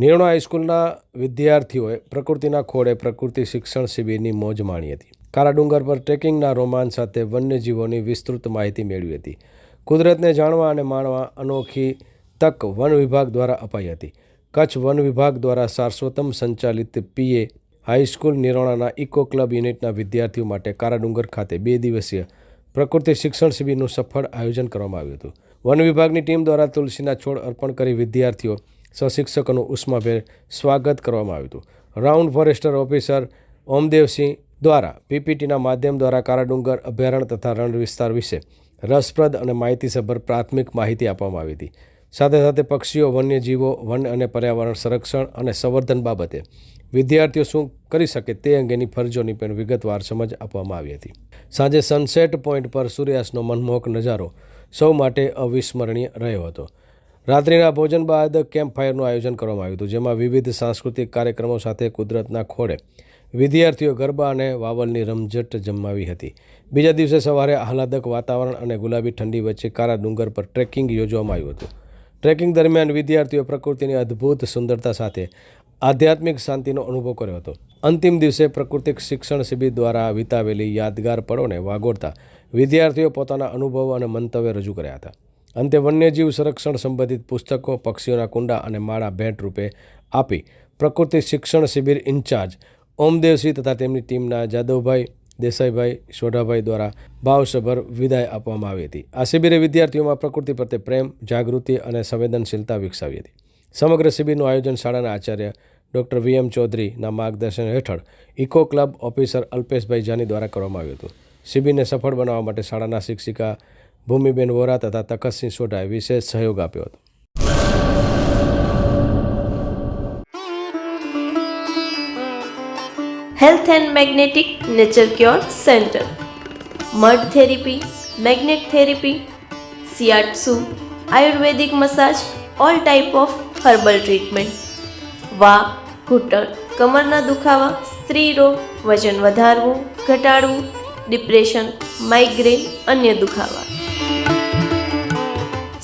નિર્ણય હાઈસ્કૂલના વિદ્યાર્થીઓએ પ્રકૃતિના ખોળે પ્રકૃતિ શિક્ષણ શિબિરની મોજ માણી હતી. કારાડુંગર પર ટ્રેકિંગના રોમાંચ સાથે વન્યજીવોની વિસ્તૃત માહિતી મેળવી હતી. કુદરતને જાણવા અને માણવા અનોખી તક વન વિભાગ દ્વારા અપાઈ હતી. કચ્છ વન વિભાગ દ્વારા સારસ્વતમ સંચાલિત પીએ હાઈસ્કૂલ નિરોણાના ઇકો ક્લબ યુનિટના વિદ્યાર્થીઓ માટે કારાડુંગર ખાતે બે દિવસીય પ્રકૃતિ શિક્ષણ શિબિરનું સફળ આયોજન કરવામાં આવ્યું હતું. વન વિભાગની ટીમ દ્વારા તુલસીના છોડ અર્પણ કરી વિદ્યાર્થીઓ સહશિક્ષકોનું ઉષ્માભેર સ્વાગત કરવામાં આવ્યું હતું. રાઉન્ડ ફોરેસ્ટર ઓફિસર ઓમદેવસિંહ દ્વારા પીપીટીના માધ્યમ દ્વારા કારાડુંગર અભયારણ્ય તથા રણ વિસ્તાર વિશે રસપ્રદ અને માહિતીસભર પ્રાથમિક માહિતી આપવામાં આવી હતી. સાથે સાથે પક્ષીઓ, વન્યજીવો, વન અને પર્યાવરણ સંરક્ષણ અને સંવર્ધન બાબતે વિદ્યાર્થીઓ શું કરી શકે તે અંગેની ફરજોની પણ વિગતવાર સમજ આપવામાં આવી હતી. સાંજે સનસેટ પોઈન્ટ પર સૂર્યાસ્તનો મનમોહક નજારો સૌ માટે અવિસ્મરણીય રહ્યો હતો. રાત્રિના ભોજન બાદ કેમ્પ ફાયરનું આયોજન કરવામાં આવ્યું હતું, જેમાં વિવિધ સાંસ્કૃતિક કાર્યક્રમો સાથે કુદરતના ખોળે વિદ્યાર્થીઓ ગરબા અને વાવલની રમઝટ જમાવી હતી. બીજા દિવસે સવારે આહલાદક વાતાવરણ અને ગુલાબી ઠંડી વચ્ચે કારા ડુંગર પર ટ્રેકિંગ યોજવામાં આવ્યું હતું. ટ્રેકિંગ દરમિયાન વિદ્યાર્થીઓ પ્રકૃતિની અદ્ભુત સુંદરતા સાથે આધ્યાત્મિક શાંતિનો અનુભવ કર્યો હતો. અંતિમ દિવસે પ્રકૃતિક શિક્ષણ શિબિર દ્વારા વિતાવેલી યાદગાર પળોને વાગોળતા વિદ્યાર્થીઓ પોતાના અનુભવો અને મંતવ્ય રજૂ કર્યા હતા. અંતે વન્યજીવ સંરક્ષણ સંબંધિત પુસ્તકો, પક્ષીઓના કુંડા અને માળા ભેટ રૂપે આપી પ્રકૃતિ શિક્ષણ શિબિર ઇન્ચાર્જ ઓમદેવસિંહ તથા તેમની ટીમના જાદવભાઈ દેસાઈભાઈ સોઢાભાઈ દ્વારા ભાવસભર વિદાય આપવામાં આવી હતી. આ શિબિરે વિદ્યાર્થીઓમાં પ્રકૃતિ પ્રત્યે પ્રેમ, જાગૃતિ અને સંવેદનશીલતા વિકસાવી હતી. સમગ્ર શિબિરનું આયોજન શાળાના આચાર્ય ડૉક્ટર વી એમ ચૌધરીના માર્ગદર્શન હેઠળ eco club officer Alpeshbhai Jani દ્વારા કરવામાં આવ્યું હતું. શિબિરને સફળ બનાવવા માટે શાળાના શિક્ષિકા ભૂમિબેન વોરા તથા તખતસિંહ સોઢાએ વિશેષ સહયોગ આપ્યો હતો. Health and magnetic nature cure centre mud therapy magnet therapy shiatsu Ayurvedic massage all type of herbal treatment વા ઘૂંટણ કમરના દુખાવા સ્ત્રી રોગ વજન વધારવું ઘટાડવું ડિપ્રેશન માઇગ્રેન અન્ય દુખાવા